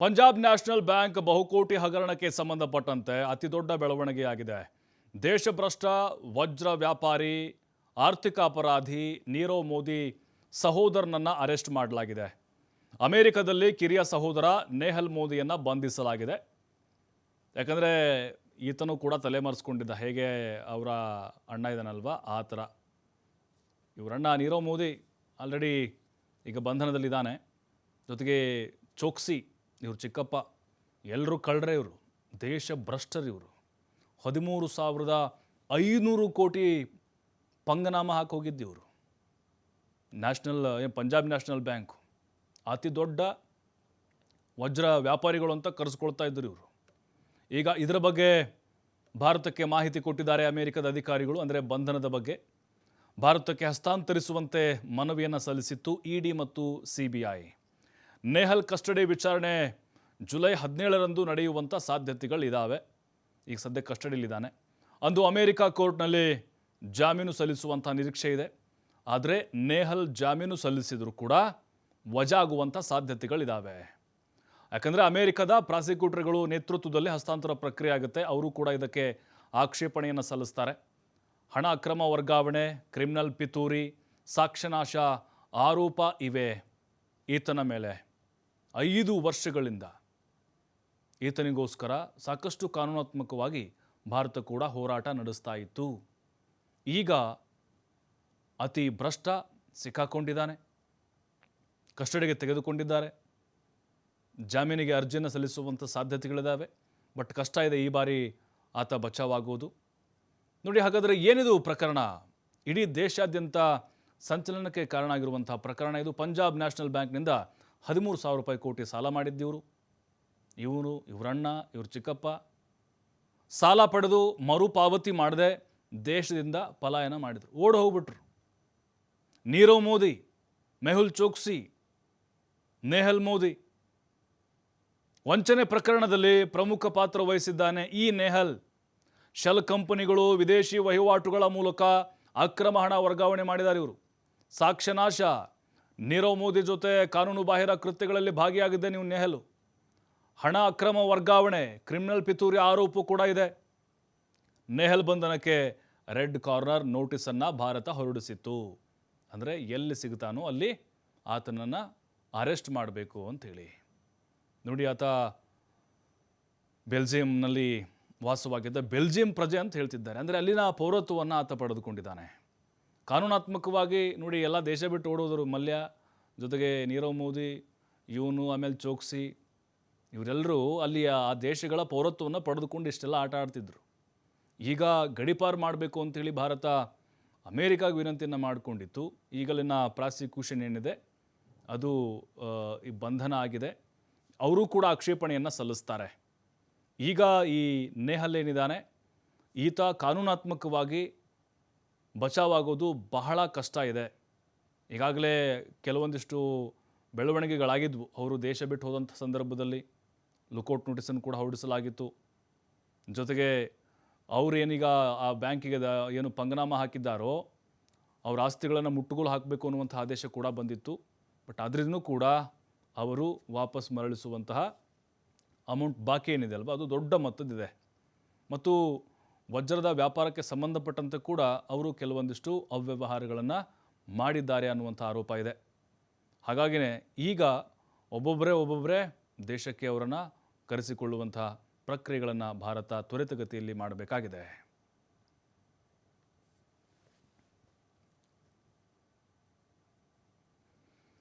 Punjab national bank ಬಹುಕೋಟಿ ಹಗರಣಕ್ಕೆ ಸಂಬಂಧಪಟ್ಟಂತೆ ಅತಿ ದೊಡ್ಡ ಬೆಳವಣಿಗೆಯಾಗಿದೆ. ದೇಶಭ್ರಷ್ಟ, ವಜ್ರ ವ್ಯಾಪಾರಿ, ಆರ್ಥಿಕ ಅಪರಾಧಿ ನೀರವ್ ಮೋದಿ ಸಹೋದರನನ್ನು ಅರೆಸ್ಟ್ ಮಾಡಲಾಗಿದೆ. ಅಮೆರಿಕದಲ್ಲಿ ಕಿರಿಯ ಸಹೋದರ ನೇಹಲ್ ಮೋದಿಯನ್ನು ಬಂಧಿಸಲಾಗಿದೆ. ಯಾಕಂದರೆ ಈತನು ಕೂಡ ತಲೆಮರೆಸ್ಕೊಂಡಿದ್ದ ಹೇಗೆ ಅವರ ಅಣ್ಣ ಇದನ್ನಲ್ವ ಆ ಥರ. ಇವರಣ್ಣ ನೀರವ್ ಮೋದಿ ಆಲ್ರೆಡಿ ಈಗ ಬಂಧನದಲ್ಲಿದ್ದಾನೆ. ಜೊತೆಗೆ ಚೋಕ್ಸಿ ಇವ್ರ ಚಿಕ್ಕಪ್ಪ ಎಲ್ಲರೂ ಕಳ್ಳರೆ ಇವರು ದೇಶ ಭ್ರಷ್ಟರು ಇವರು. ಹದಿಮೂರು ಸಾವಿರದ ಐನೂರು ಕೋಟಿ ಪಂಗನಾಮ ಹಾಕಿ ಹೋಗಿದ್ದು ಇವರು. National Punjab national bank. ಅತಿ ದೊಡ್ಡ ವಜ್ರ ವ್ಯಾಪಾರಿಗಳು ಅಂತ ಕರೆಸ್ಕೊಳ್ತಾ ಇದ್ದರು ಇವರು. ಈಗ ಇದರ ಬಗ್ಗೆ ಭಾರತಕ್ಕೆ ಮಾಹಿತಿ ಕೊಟ್ಟಿದ್ದಾರೆ ಅಮೆರಿಕದ ಅಧಿಕಾರಿಗಳು, ಅಂದರೆ ಬಂಧನದ ಬಗ್ಗೆ. ಭಾರತಕ್ಕೆ ಹಸ್ತಾಂತರಿಸುವಂತೆ ಮನವಿಯನ್ನು ಸಲ್ಲಿಸಿತ್ತು ಇಡಿ ಮತ್ತು C B I. Nehal custody ವಿಚಾರಣೆ ಜುಲೈ ಹದಿನೇಳರಂದು ನಡೆಯುವಂಥ ಸಾಧ್ಯತೆಗಳಿದ್ದಾವೆ ಈಗ ಸದ್ಯ ಕಸ್ಟಡಿಯಲ್ಲಿದ್ದಾನೆ ಅಂದು ಅಮೇರಿಕಾ ಕೋರ್ಟ್ನಲ್ಲಿ ಜಾಮೀನು ಸಲ್ಲಿಸುವಂಥ ನಿರೀಕ್ಷೆ ಇದೆ. ಆದರೆ ನೇಹಲ್ ಜಾಮೀನು ಸಲ್ಲಿಸಿದರೂ ಕೂಡ ವಜಾ ಆಗುವಂಥ ಸಾಧ್ಯತೆಗಳಿದ್ದಾವೆ ಯಾಕಂದರೆ ಅಮೇರಿಕಾದ ಪ್ರಾಸಿಕ್ಯೂಟರ್ಗಳು ನೇತೃತ್ವದಲ್ಲಿ ಹಸ್ತಾಂತರ ಪ್ರಕ್ರಿಯೆ ಆಗುತ್ತೆ. ಅವರು ಕೂಡ ಇದಕ್ಕೆ ಆಕ್ಷೇಪಣೆಯನ್ನು ಸಲ್ಲಿಸ್ತಾರೆ. ಹಣ ಅಕ್ರಮ ವರ್ಗಾವಣೆ, ಕ್ರಿಮಿನಲ್ ಪಿತೂರಿ, ಸಾಕ್ಷ್ಯನಾಶ ಆರೋಪ ಇವೆ ಈತನ ಮೇಲೆ. ಐದು ವರ್ಷಗಳಿಂದ ಈತನಿಗೋಸ್ಕರ ಸಾಕಷ್ಟು ಕಾನೂನಾತ್ಮಕವಾಗಿ ಭಾರತ ಕೂಡ ಹೋರಾಟ ನಡೆಸ್ತಾ ಇತ್ತು. ಈಗ ಅತಿ ಭ್ರಷ್ಟ ಸಿಕ್ಕಾಕೊಂಡಿದ್ದಾನೆ. ಕಸ್ಟಡಿಗೆ ತೆಗೆದುಕೊಂಡಿದ್ದಾರೆ. ಜಾಮೀನಿಗೆ ಅರ್ಜಿಯನ್ನು ಸಲ್ಲಿಸುವಂಥ ಸಾಧ್ಯತೆಗಳಿದ್ದಾವೆ. ಬಟ್ ಕಷ್ಟ ಇದೆ ಈ ಬಾರಿ ಆತ ಬಚಾವಾಗುವುದು ನೋಡಿ ಹಾಗಾದರೆ ಏನಿದು ಪ್ರಕರಣ? ಇಡೀ ದೇಶಾದ್ಯಂತ ಸಂಚಲನಕ್ಕೆ ಕಾರಣ ಆಗಿರುವಂತಹ ಪ್ರಕರಣ. ಇದು ಪಂಜಾಬ್ ನ್ಯಾಷನಲ್ ಬ್ಯಾಂಕ್ನಿಂದ ಹದಿಮೂರು ಸಾವಿರ ರೂಪಾಯಿ ಕೋಟಿ ಸಾಲ ಮಾಡಿದ್ದಿವರು ಇವನು, ಇವರಣ್ಣ, ಇವ್ರ ಚಿಕ್ಕಪ್ಪ. ಸಾಲ ಪಡೆದು ಮರುಪಾವತಿ ಮಾಡದೆ ದೇಶದಿಂದ ಪಲಾಯನ ಮಾಡಿದರು. ಓಡಿ ಹೋಗ್ಬಿಟ್ರು. ನೀರವ್ ಮೋದಿ, ಮೆಹುಲ್ ಚೋಕ್ಸಿ, ನೇಹಲ್ ಮೋದಿ. ವಂಚನೆ ಪ್ರಕರಣದಲ್ಲಿ ಪ್ರಮುಖ ಪಾತ್ರ ವಹಿಸಿದ್ದಾನೆ ಈ ನೆಹಲ್. ಶೆಲ್ ಕಂಪನಿಗಳು ವಿದೇಶಿ ವಹಿವಾಟುಗಳ ಮೂಲಕ ಅಕ್ರಮ ಹಣ ವರ್ಗಾವಣೆ ಮಾಡಿದ್ದಾರೆ ಇವರು. ಸಾಕ್ಷ್ಯನಾಶ ನೀರವ್ ಮೋದಿ ಜೊತೆ ಕಾನೂನು ಬಾಹಿರ ಕೃತ್ಯಗಳಲ್ಲಿ ಭಾಗಿಯಾಗಿದ್ದೆ ನೀವು ನೆಹಲು. ಹಣ ಅಕ್ರಮ ವರ್ಗಾವಣೆ, ಕ್ರಿಮಿನಲ್ ಪಿತೂರಿ ಆರೋಪ ಕೂಡ ಇದೆ. ನೆಹಲ್ ಬಂಧನಕ್ಕೆ ರೆಡ್ ಕಾರ್ನರ್ ನೋಟಿಸನ್ನು ಭಾರತ ಹೊರಡಿಸಿತ್ತು. ಅಂದರೆ ಎಲ್ಲಿ ಸಿಗ್ತಾನೋ ಅಲ್ಲಿ ಆತನನ್ನು ಅರೆಸ್ಟ್ ಮಾಡಬೇಕು ಅಂಥೇಳಿ ನೋಡಿ ಆತ ಬೆಲ್ಜಿಯಂನಲ್ಲಿ ವಾಸವಾಗಿದ್ದ ಬೆಲ್ಜಿಯಂ ಪ್ರಜೆ ಅಂತ ಹೇಳ್ತಿದ್ದಾರೆ. ಅಂದರೆ ಅಲ್ಲಿನ ಪೌರತ್ವವನ್ನು ಆತ ಪಡೆದುಕೊಂಡಿದ್ದಾನೆ. ಕಾನೂನಾತ್ಮಕವಾಗಿ ನೋಡಿ ಎಲ್ಲ ದೇಶ ಬಿಟ್ಟು ಓಡೋದರು. ಮಲ್ಯ ಜೊತೆಗೆ ನೀರವ್ ಮೋದಿ, ಇವನು, ಆಮೇಲೆ ಚೋಕ್ಸಿ, ಇವರೆಲ್ಲರೂ ಅಲ್ಲಿ ಆ ದೇಶಗಳ ಪೌರತ್ವವನ್ನು ಪಡೆದುಕೊಂಡು ಇಷ್ಟೆಲ್ಲ ಆಟ ಆಡ್ತಿದ್ರು. ಈಗ ಗಡಿಪಾರು ಮಾಡಬೇಕು ಅಂತೇಳಿ ಭಾರತ ಅಮೇರಿಕಾಗೆ ವಿನಂತಿಯನ್ನು ಮಾಡಿಕೊಂಡಿತ್ತು. ಈಗಲಿನ ಪ್ರಾಸಿಕ್ಯೂಷನ್ ಏನಿದೆ, ಅದು ಈ ಬಂಧನ ಆಗಿದೆ. ಅವರು ಕೂಡ ಆಕ್ಷೇಪಣೆಯನ್ನು ಸಲ್ಲಿಸ್ತಾರೆ. ಈಗ ಈ ನೇಹಲ್ ಏನಿದ್ದಾನೆ, ಈತ ಕಾನೂನಾತ್ಮಕವಾಗಿ ಬಚಾವಾಗೋದು ಬಹಳ ಕಷ್ಟ ಇದೆ. ಈಗಾಗಲೇ ಕೆಲವೊಂದಿಷ್ಟು ಬೆಳವಣಿಗೆಗಳಾಗಿದ್ವು. ಅವರು ದೇಶ ಬಿಟ್ಟು ಹೋದಂಥ ಸಂದರ್ಭದಲ್ಲಿ ಲುಕೌಟ್ ನೋಟಿಸನ್ನು ಕೂಡ ಹೊರಡಿಸಲಾಗಿತ್ತು. ಜೊತೆಗೆ ಅವರೇನೀಗ ಆ ಬ್ಯಾಂಕಿಗೆ ಏನು ಪಂಗನಾಮ ಹಾಕಿದ್ದಾರೋ ಅವರ ಆಸ್ತಿಗಳನ್ನು ಮುಟ್ಟುಗೋಲು ಹಾಕಬೇಕು ಅನ್ನುವಂಥ ಆದೇಶ ಕೂಡ ಬಂದಿತ್ತು. ಬಟ್ ಅದರಿಂದನೂ ಕೂಡ ಅವರು ವಾಪಸ್ ಮರಳಿಸುವಂತಹ ಅಮೌಂಟ್ ಬಾಕಿ ಏನಿದೆ ಅಲ್ವಾ? ಅದು ದೊಡ್ಡ ಮೊತ್ತದಿದೆ ಮತ್ತು ವಜ್ರದ ವ್ಯಾಪಾರಕ್ಕೆ ಸಂಬಂಧಪಟ್ಟಂತೆ ಕೂಡ ಅವರು ಕೆಲವೊಂದಿಷ್ಟು ಅವ್ಯವಹಾರಗಳನ್ನು ಮಾಡಿದ್ದಾರೆ ಅನ್ನುವಂಥ ಆರೋಪ ಇದೆ. ಹಾಗಾಗಿಯೇ ಈಗ ಒಬ್ಬೊಬ್ಬರೇ ಒಬ್ಬೊಬ್ಬರೇ ದೇಶಕ್ಕೆ ಅವರನ್ನು ಕರೆಸಿಕೊಳ್ಳುವಂಥ ಪ್ರಕ್ರಿಯೆಗಳನ್ನು ಭಾರತ ತ್ವರಿತಗತಿಯಲ್ಲಿ ಮಾಡಬೇಕಾಗಿದೆ.